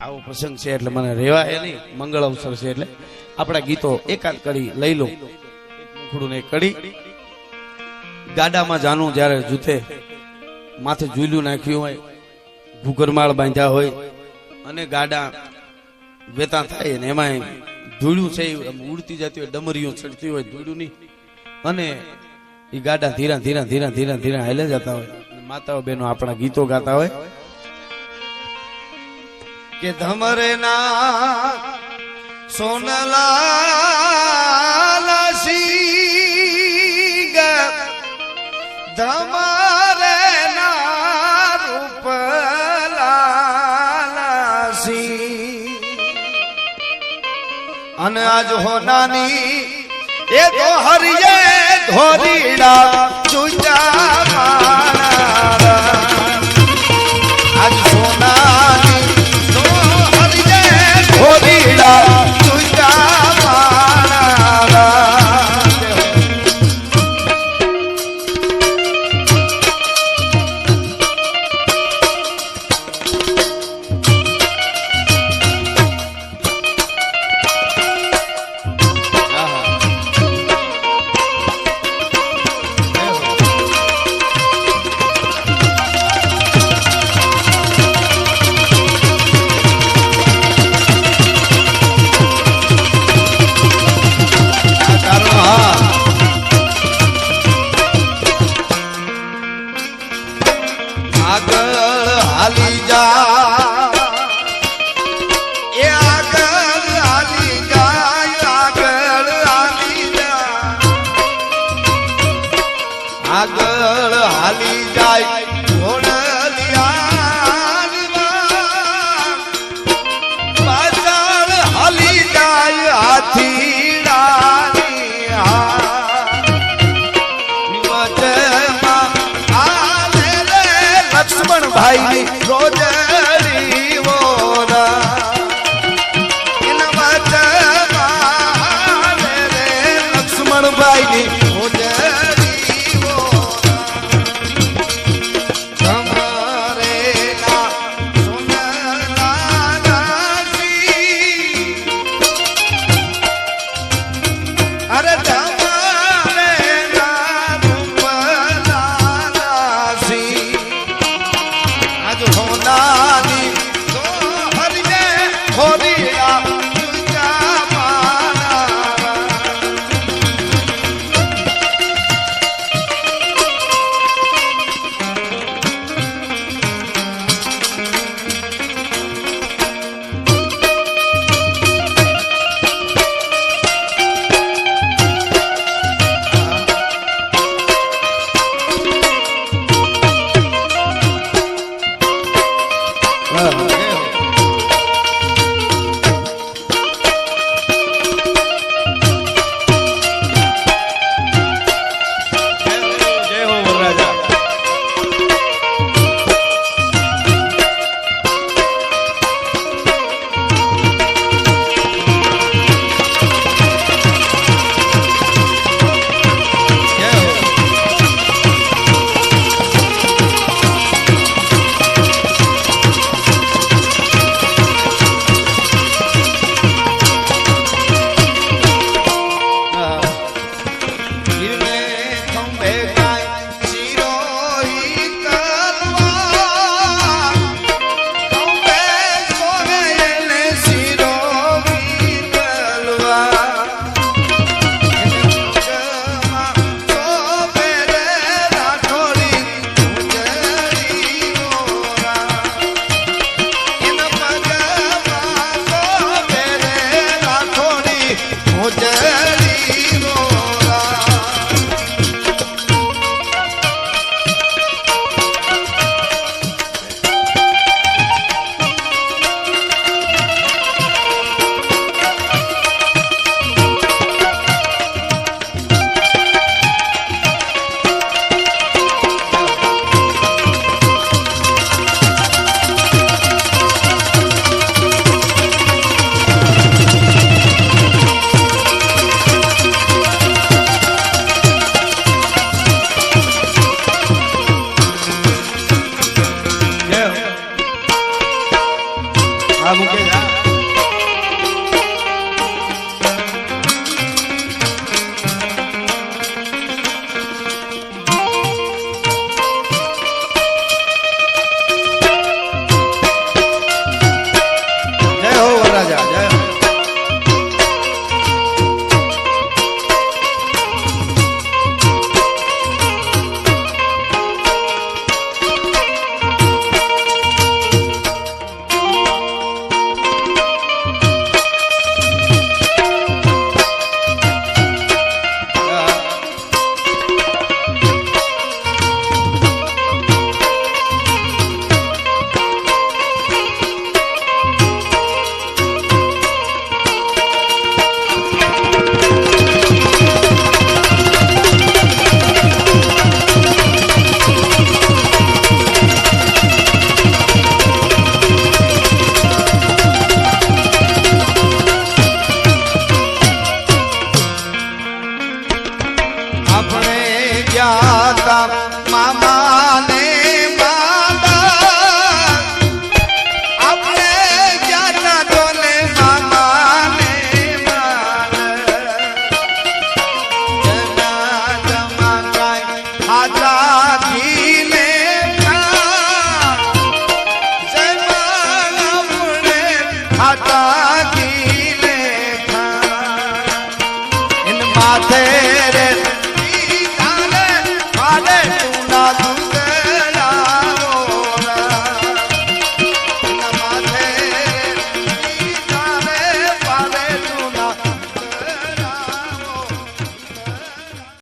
આવો પ્રસંગ છે એટલે મને રેવાય નહીં, મંગળ અવસર છે એટલે. આપણા ગીતો એકાદ કડી લઈ લો મુખડું ને કડી. ગાડામાં જાનું જ્યારે જૂથે માથે જુલ્યું નાખ્યું હોય, ભૂગરમાળ બાંધ્યા હોય, અને ગાડા વેતા થાય ને એમાં ધૂળ્યું છે એ આમ ઉડતી જતી હોય, ડમરીઓ ચડતી હોય, ધૂળ્યું નહીં. અને એ ગાડા ધીરા ધીરા ધીરા ધીરા ધીરા હાલે જતા હોય. માતાઓ બહેનો આપણા ગીતો ગાતા હોય. કે ધમરે ના સોનલા સી અને આજ હોનાની એ તો હરિયે ધોરીડા જા લક્ષ્મણભાઈ રોજડી વોરા લક્ષ્મણભાઈ અરે 嗯。